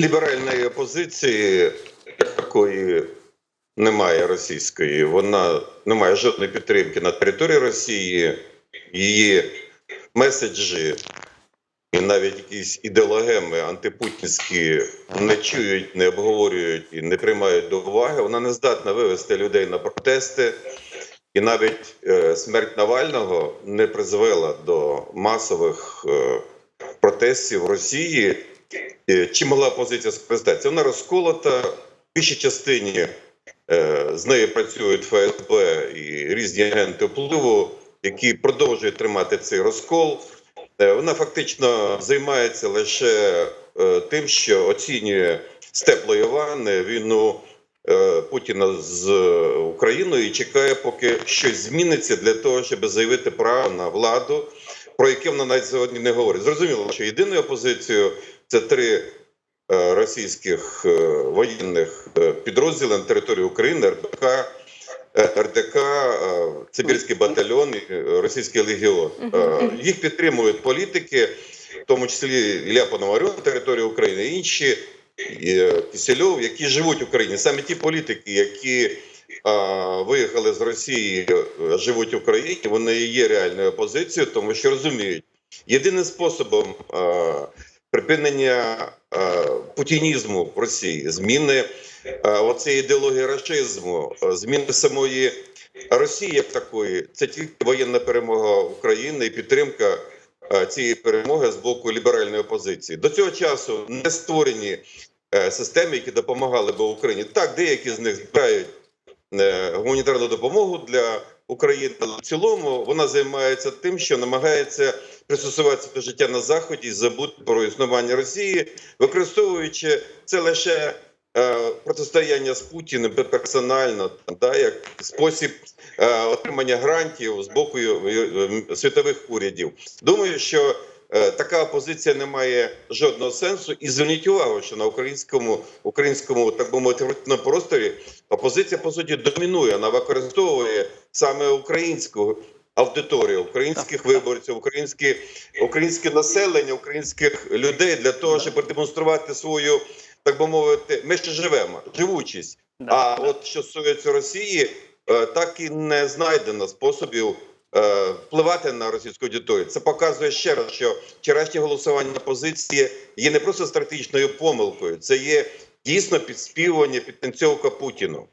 Ліберальної опозиції такої немає російської. Вона не має жодної підтримки на території Росії. Її меседжі і навіть якісь ідеологеми антипутінські не чують, не обговорюють і не приймають до уваги. Вона не здатна вивести людей на протести. І навіть е, смерть Навального не призвела до масових е, протестів в Росії. Е, Чи могла опозиція скористатися? Вона розколота в більшій частині. е, З нею працюють ФСБ і різні агенти впливу, які продовжують тримати цей розкол. Е, Вона фактично займається лише тим, що оцінює з теплої ванни війну Путіна з Україною і чекає, поки щось зміниться для того, щоб заявити право на владу, про яке вона навіть сьогодні не говорить. Зрозуміло, що єдиною опозицією це три е, російських е, воєнних е, підрозділи на території України, РБК, РДК, Сибірський батальйон, Російський легіон. Їх підтримують політики, в тому числі Ілля Пономарьов на території України, інші Кисельов, які живуть в Україні. Саме ті політики, які виїхали з Росії, живуть в Україні, вони є реальною опозицією, тому що розуміють, єдиним способом припинення а, путінізму в Росії, зміни а, оцієї ідеології рашизму, а, зміни самої Росії як такої, це тільки воєнна перемога України і підтримка цієї перемоги з боку ліберальної опозиції. До цього часу не створені е, системи, які допомагали би Україні. Так, деякі з них збирають е, гуманітарну допомогу для України. В цілому вона займається тим, що намагається пристосуватися до життя на заході і забути про існування Росії, використовуючи це лише е, протистояння з Путіним персонально, да, як спосіб е, отримання грантів з боку е, е, світових урядів. Думаю, що е, така опозиція не має жодного сенсу. І зверніть увагу, що на українському українському так би мовити просторі опозиція по суті домінує. Вона використовує саме українську аудиторію, українських виборців, українське, українське населення, українських людей для того, щоб продемонструвати свою. Так би мовити, ми ще живемо, живучість. А от що стосується Росії, е, так і не знайдено способів е, впливати на російську аудиторію. Це показує ще раз, що вчорашнє голосування опозиції є не просто стратегічною помилкою, це є дійсно підспівування, підтанцьовка Путіну.